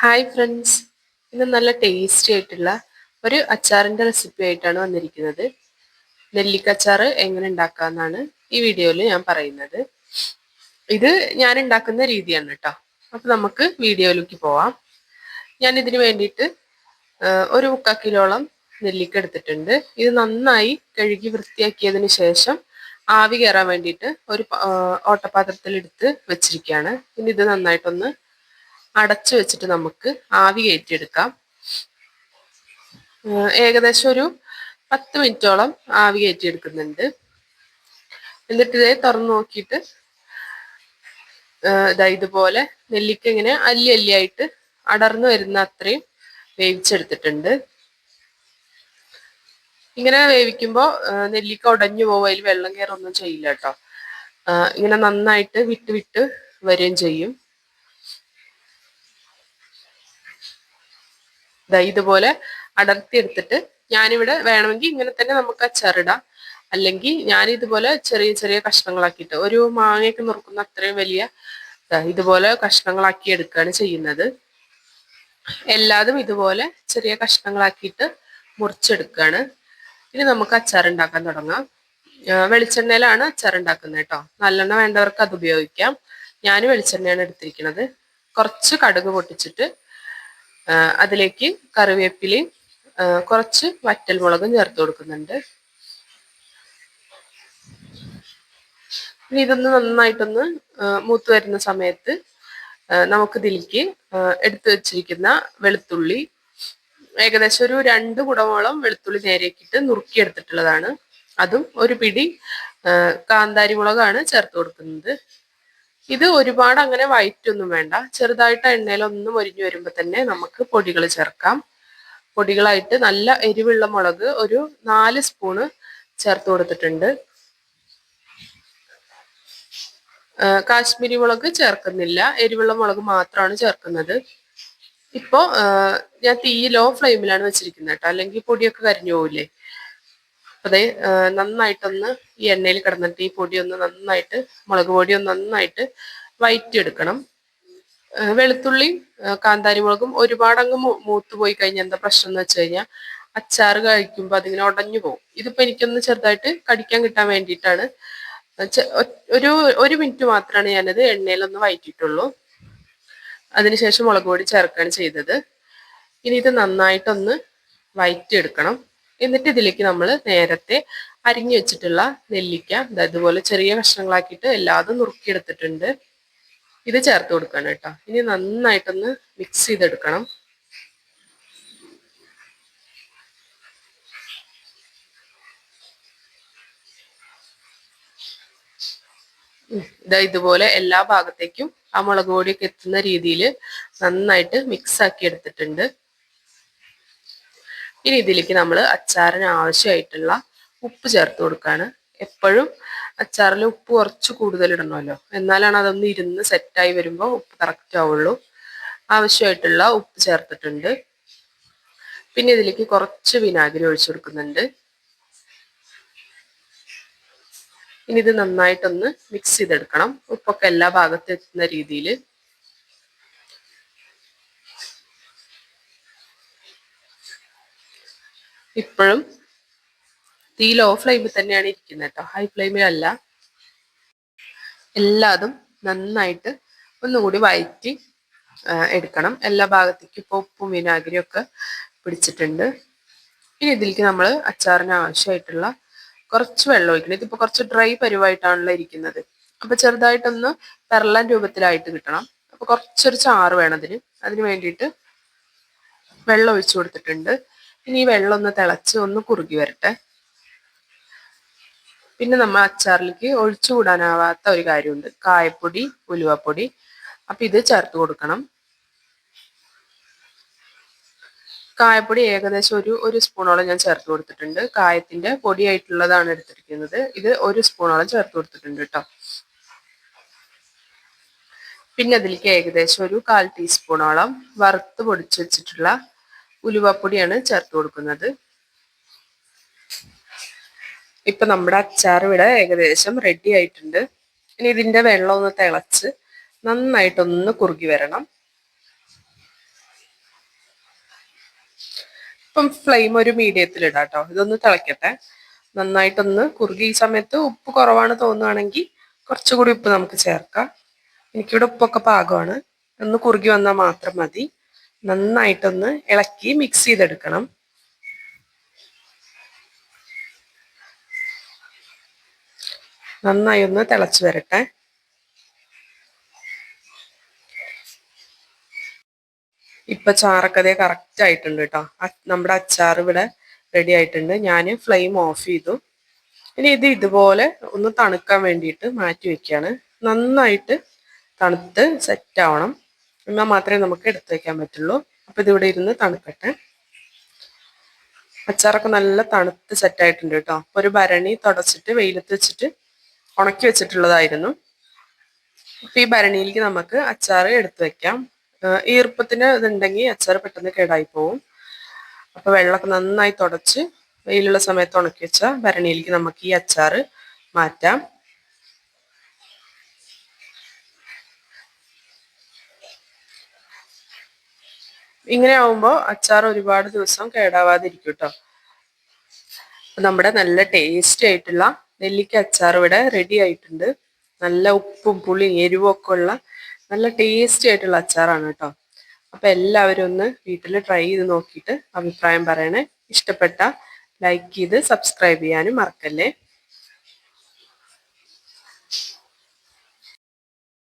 Hi friends ഇന്ന് നല്ല tasty ആയിട്ടുള്ള ഒരു അച്ചാറിന്റെ റെസിപ്പി ആയിട്ടാണ് വന്നിരിക്കുന്നത്. നെല്ലിക്കച്ചാർ എങ്ങനെ ഉണ്ടാക്കാമെന്നാണ് ഈ വീഡിയോയിൽ ഞാൻ പറയുന്നത്. ഇത് ഞാൻ ഉണ്ടാക്കുന്ന രീതിയാണ് കേട്ടോ അപ്പോൾ നമുക്ക് വീഡിയോയിലേക്ക് പോവാം. ഞാൻ ഇതിന് വേണ്ടിയിട്ട് ഒരു മുക്കാൽ കിലോളം നെല്ലിക്ക എടുത്തിട്ടുണ്ട്. ഇത് നന്നായി കഴുകി വൃത്തിയാക്കിയതിന് ശേഷം ആവി കയറാൻ വേണ്ടിയിട്ട് ഒരു ഓട്ടപാത്രത്തിൽ എടുത്ത് വെച്ചിരിക്കുകയാണ്. ഇനി ഇത് നന്നായിട്ടൊന്ന് അടച്ചു വെച്ചിട്ട് നമുക്ക് ആവി കയറ്റിയെടുക്കാം. ഏകദേശം ഒരു പത്ത് മിനിറ്റോളം ആവി കയറ്റിയെടുക്കുന്നുണ്ട്. എന്നിട്ട് ഇതേ തുറന്നു നോക്കിയിട്ട് ഇതാ ഇതുപോലെ നെല്ലിക്ക ഇങ്ങനെ അല്ലി അല്ലിയായിട്ട് അടർന്നു വരുന്ന അത്രയും വേവിച്ചെടുത്തിട്ടുണ്ട്. ഇങ്ങനെ വേവിക്കുമ്പോൾ നെല്ലിക്ക ഉടഞ്ഞു പോവുക അതിൽ വെള്ളം കയറൊന്നും ചെയ്യില്ല കേട്ടോ. ഇങ്ങനെ നന്നായിട്ട് വിട്ട് വിട്ട് വരികയും ചെയ്യും. ഇതുപോലെ അടർത്തി എടുത്തിട്ട് ഞാനിവിടെ വേണമെങ്കിൽ ഇങ്ങനെ തന്നെ നമുക്ക് അച്ചാറിടാം അല്ലെങ്കിൽ ഞാൻ ഇതുപോലെ ചെറിയ ചെറിയ കഷ്ണങ്ങളാക്കിയിട്ട് ഒരു മാങ്ങയൊക്കെ നുറുക്കുന്ന അത്രയും വലിയ ഇതുപോലെ കഷ്ണങ്ങളാക്കി എടുക്കുകയാണ് ചെയ്യുന്നത്. എല്ലാതും ഇതുപോലെ ചെറിയ കഷ്ണങ്ങളാക്കിയിട്ട് മുറിച്ചെടുക്കുകയാണ് ഇനി നമുക്ക് അച്ചാർ ഉണ്ടാക്കാൻ തുടങ്ങാം വെളിച്ചെണ്ണയിലാണ് അച്ചാർ ഉണ്ടാക്കുന്നത് കേട്ടോ. നല്ലെണ്ണ വേണ്ടവർക്ക് അത് ഉപയോഗിക്കാം. ഞാൻ വെളിച്ചെണ്ണയാണ് എടുത്തിരിക്കുന്നത്. കുറച്ച് കടുക് പൊട്ടിച്ചിട്ട് അതിലേക്ക് കറിവേപ്പിലയും കുറച്ച് വറ്റൽമുളകും ചേർത്ത് കൊടുക്കുന്നുണ്ട്. ഇനി ഇതൊന്ന് നന്നായിട്ടൊന്ന് മൂത്ത് വരുന്ന സമയത്ത് നമുക്ക് ഇതിലേക്ക് എടുത്തു വെച്ചിരിക്കുന്ന വെളുത്തുള്ളി ഏകദേശം ഒരു രണ്ട് കുടമോളം വെളുത്തുള്ളി നേരേക്കിട്ട് നുറുക്കിയെടുത്തിട്ടുള്ളതാണ്. അതും ഒരു പിടി കാന്താരി മുളകാണ് ചേർത്ത് കൊടുക്കുന്നത്. ഇത് ഒരുപാട് അങ്ങനെ വൈറ്റ് ഒന്നും വേണ്ട. ചെറുതായിട്ട് എണ്ണയിലൊന്നും ഒരിഞ്ഞു വരുമ്പോൾ തന്നെ നമുക്ക് പൊടികൾ ചേർക്കാം. പൊടികളായിട്ട് നല്ല എരിവുള്ള മുളക് ഒരു നാല് സ്പൂണ് ചേർത്ത് കൊടുത്തിട്ടുണ്ട്. കാശ്മീരി മുളക് ചേർക്കുന്നില്ല. എരിവുള്ള മുളക് മാത്രമാണ് ചേർക്കുന്നത്. ഇപ്പോ ഞാൻ തീ ലോ ഫ്ലെയിമിലാണ് വെച്ചിരിക്കുന്നത് കേട്ടോ. അല്ലെങ്കിൽ പൊടിയൊക്കെ കരിഞ്ഞു പോവില്ലേ? അതെ നന്നായിട്ടൊന്ന് ഈ എണ്ണയിൽ കിടന്നിട്ട് ഈ പൊടി ഒന്ന് നന്നായിട്ട് മുളക് പൊടി ഒന്ന് നന്നായിട്ട് വയറ്റിയെടുക്കണം. വെളുത്തുള്ളി കാന്താരി മുളകും ഒരുപാട് അങ്ങ് മൂത്ത് പോയി കഴിഞ്ഞാൽ എന്താ പ്രശ്നം എന്ന് വെച്ച് കഴിഞ്ഞാൽ അച്ചാർ കഴിക്കുമ്പോൾ അതിങ്ങനെ ഉടഞ്ഞു പോകും. ഇതിപ്പോ എനിക്കൊന്ന് ചെറുതായിട്ട് കടിക്കാൻ കിട്ടാൻ വേണ്ടിയിട്ടാണ്. ഒരു ഒരു മിനിറ്റ് മാത്രമാണ് ഞാനത് എണ്ണയിലൊന്ന് വയറ്റിയിട്ടുള്ളൂ. അതിനുശേഷം മുളക് പൊടി ചേർക്കുകയാണ് ചെയ്തത്. ഇനി ഇത് നന്നായിട്ടൊന്ന് വയറ്റിയെടുക്കണം. എന്നിട്ട് ഇതിലേക്ക് നമ്മൾ നേരത്തെ അരിഞ്ഞു വെച്ചിട്ടുള്ള നെല്ലിക്ക ഇതുപോലെ ചെറിയ കഷ്ണങ്ങളാക്കിയിട്ട് എല്ലാതും നുറുക്കിയെടുത്തിട്ടുണ്ട്. ഇത് ചേർത്ത് കൊടുക്കണം കേട്ടോ. ഇനി നന്നായിട്ടൊന്ന് മിക്സ് ചെയ്തെടുക്കണം. ഇതാ ഇതുപോലെ എല്ലാ ഭാഗത്തേക്കും ആ മുളക് പൊടിയൊക്കെ എത്തുന്ന രീതിയിൽ നന്നായിട്ട് മിക്സ് ആക്കി എടുത്തിട്ടുണ്ട് ഇനി ഇതിലേക്ക് നമ്മൾ അച്ചാറിന് ആവശ്യമായിട്ടുള്ള ഉപ്പ് ചേർത്ത് കൊടുക്കുകയാണ് എപ്പോഴും അച്ചാറിൽ ഉപ്പ് കുറച്ച് കൂടുതൽ ഇടണമല്ലോ. എന്നാലാണ് അതൊന്ന് ഇരുന്ന് സെറ്റായി വരുമ്പോൾ ഉപ്പ് കറക്റ്റ് ആവുള്ളൂ. ആവശ്യമായിട്ടുള്ള ഉപ്പ് ചേർത്തിട്ടുണ്ട്. പിന്നെ ഇതിലേക്ക് കുറച്ച് വിനാഗിരി ഒഴിച്ചു കൊടുക്കുന്നുണ്ട്. ഇനി ഇത് നന്നായിട്ടൊന്ന് മിക്സ് ചെയ്തെടുക്കണം. ഉപ്പൊക്കെ എല്ലാ ഭാഗത്തും എത്തുന്ന രീതിയിൽ ഇപ്പോഴും തീ ലോ ഫ്ലെയിമിൽ തന്നെയാണ് ഇരിക്കുന്നത് കേട്ടോ ഹൈ ഫ്ലെയിമിലല്ല എല്ലാതും നന്നായിട്ട് ഒന്നുകൂടി വയറ്റി എടുക്കണം. എല്ലാ ഭാഗത്തേക്കും ഇപ്പോൾ ഉപ്പും വിനാഗിരിയും ഒക്കെ പിടിച്ചിട്ടുണ്ട്. ഇനി ഇതിലേക്ക് നമ്മൾ അച്ചാറിന് ആവശ്യമായിട്ടുള്ള കുറച്ച് വെള്ളം ഒഴിക്കണം. ഇതിപ്പോൾ കുറച്ച് ഡ്രൈ പരുവായിട്ടാണല്ലോ ഇരിക്കുന്നത്. അപ്പൊ ചെറുതായിട്ടൊന്ന് പെരളൻ രൂപത്തിലായിട്ട് കിട്ടണം. അപ്പോൾ കുറച്ചൊരു ചാറ് വേണം അതിന്. അതിന് വേണ്ടിയിട്ട് വെള്ളം ഒഴിച്ചു കൊടുത്തിട്ടുണ്ട്. ഇനി ഈ വെള്ളം ഒന്ന് തിളച്ച് ഒന്ന് കുറുകി വരട്ടെ. പിന്നെ നമ്മൾ അച്ചാറിലേക്ക് ഒഴിച്ചുകൂടാനാവാത്ത ഒരു കാര്യമുണ്ട്. കായപ്പൊടി ഉലുവപ്പൊടി. അപ്പൊ ഇത് ചേർത്ത് കൊടുക്കണം. കായപ്പൊടി ഏകദേശം ഒരു ഒരു സ്പൂണോളം ഞാൻ ചേർത്ത് കൊടുത്തിട്ടുണ്ട്. കായത്തിന്റെ പൊടിയായിട്ടുള്ളതാണ് എടുത്തിരിക്കുന്നത്. ഇത് ഒരു സ്പൂണോളം ചേർത്ത് കൊടുത്തിട്ടുണ്ട് കേട്ടോ. പിന്നെ അതിലേക്ക് ഏകദേശം ഒരു കാൽ ടീസ്പൂണോളം വറുത്ത് പൊടിച്ച് വെച്ചിട്ടുള്ള ഉലുവപ്പൊടിയാണ് ചേർത്ത് കൊടുക്കുന്നത്. ഇപ്പൊ നമ്മുടെ അച്ചാർ ഇവിടെ ഏകദേശം റെഡി ആയിട്ടുണ്ട്. ഇനി ഇതിന്റെ വെള്ളം ഒന്ന് തിളച്ച് നന്നായിട്ടൊന്ന് കുറുകി വരണം. ഇപ്പം ഫ്ലെയിം ഒരു മീഡിയത്തിൽ ഇടാട്ടോ ഇതൊന്ന് തിളക്കട്ടെ. നന്നായിട്ടൊന്ന് കുറുകി ഈ സമയത്ത് ഉപ്പ് കുറവാണ് തോന്നുകയാണെങ്കിൽ കുറച്ചുകൂടി ഉപ്പ് നമുക്ക് ചേർക്കാം. എനിക്കിവിടെ ഉപ്പൊക്കെ പാകമാണ്. ഒന്ന് കുറുകി വന്നാൽ മാത്രം മതി. നന്നായിട്ടൊന്ന് ഇളക്കി മിക്സ് ചെയ്തെടുക്കണം. നന്നായി ഒന്ന് തിളച്ചു വരട്ടെ. ഇപ്പൊ ചാറൊക്കെ കറക്റ്റ് ആയിട്ടുണ്ട് കേട്ടോ നമ്മുടെ അച്ചാർ ഇവിടെ റെഡി ആയിട്ടുണ്ട്. ഞാൻ ഫ്ലെയിം ഓഫ് ചെയ്തു. ഇനി ഇത് ഇതുപോലെ ഒന്ന് തണുക്കാൻ വേണ്ടിയിട്ട് മാറ്റി വെക്കുകയാണ്. നന്നായിട്ട് തണുത്ത് സെറ്റ് ആവണം. എന്നാൽ മാത്രമേ നമുക്ക് എടുത്തു വയ്ക്കാൻ പറ്റുള്ളൂ. അപ്പോൾ ഇതിവിടെ ഇരുന്ന് തണുക്കട്ടെ. അച്ചാറൊക്കെ നല്ല തണുത്ത് സെറ്റായിട്ടുണ്ട് കേട്ടോ. അപ്പോൾ ഒരു ഭരണി തുടച്ചിട്ട് വെയിലത്ത് വെച്ചിട്ട് ഉണക്കി വെച്ചിട്ടുള്ളതായിരുന്നു. അപ്പം ഈ ഭരണിയിലേക്ക് നമുക്ക് അച്ചാർ എടുത്തു വയ്ക്കാം ഈർപ്പത്തിന് ഇതുണ്ടെങ്കിൽ അച്ചാർ പെട്ടെന്ന് കേടായി പോവും. അപ്പോൾ വെള്ളമൊക്കെ നന്നായി തുടച്ച് വെയിലുള്ള സമയത്ത് ഉണക്കി വെച്ച ഭരണിയിലേക്ക് നമുക്ക് ഈ അച്ചാർ മാറ്റാം. ഇങ്ങനെ ആവുമ്പോൾ അച്ചാർ ഒരുപാട് ദിവസം കേടാവാതിരിക്കും കേട്ടോ നമ്മുടെ നല്ല ടേസ്റ്റ് ആയിട്ടുള്ള നെല്ലിക്ക അച്ചാർ ഇവിടെ റെഡി ആയിട്ടുണ്ട്. നല്ല ഉപ്പും പുളിയും എരിവും ഒക്കെ ഉള്ള നല്ല ടേസ്റ്റി ആയിട്ടുള്ള അച്ചാറാണ് കേട്ടോ അപ്പൊ എല്ലാവരും ഒന്ന് വീട്ടിൽ ട്രൈ ചെയ്ത് നോക്കിയിട്ട് അഭിപ്രായം പറയണേ. ഇഷ്ടപ്പെട്ട ലൈക്ക് ചെയ്ത് സബ്സ്ക്രൈബ് ചെയ്യാനും മറക്കല്ലേ.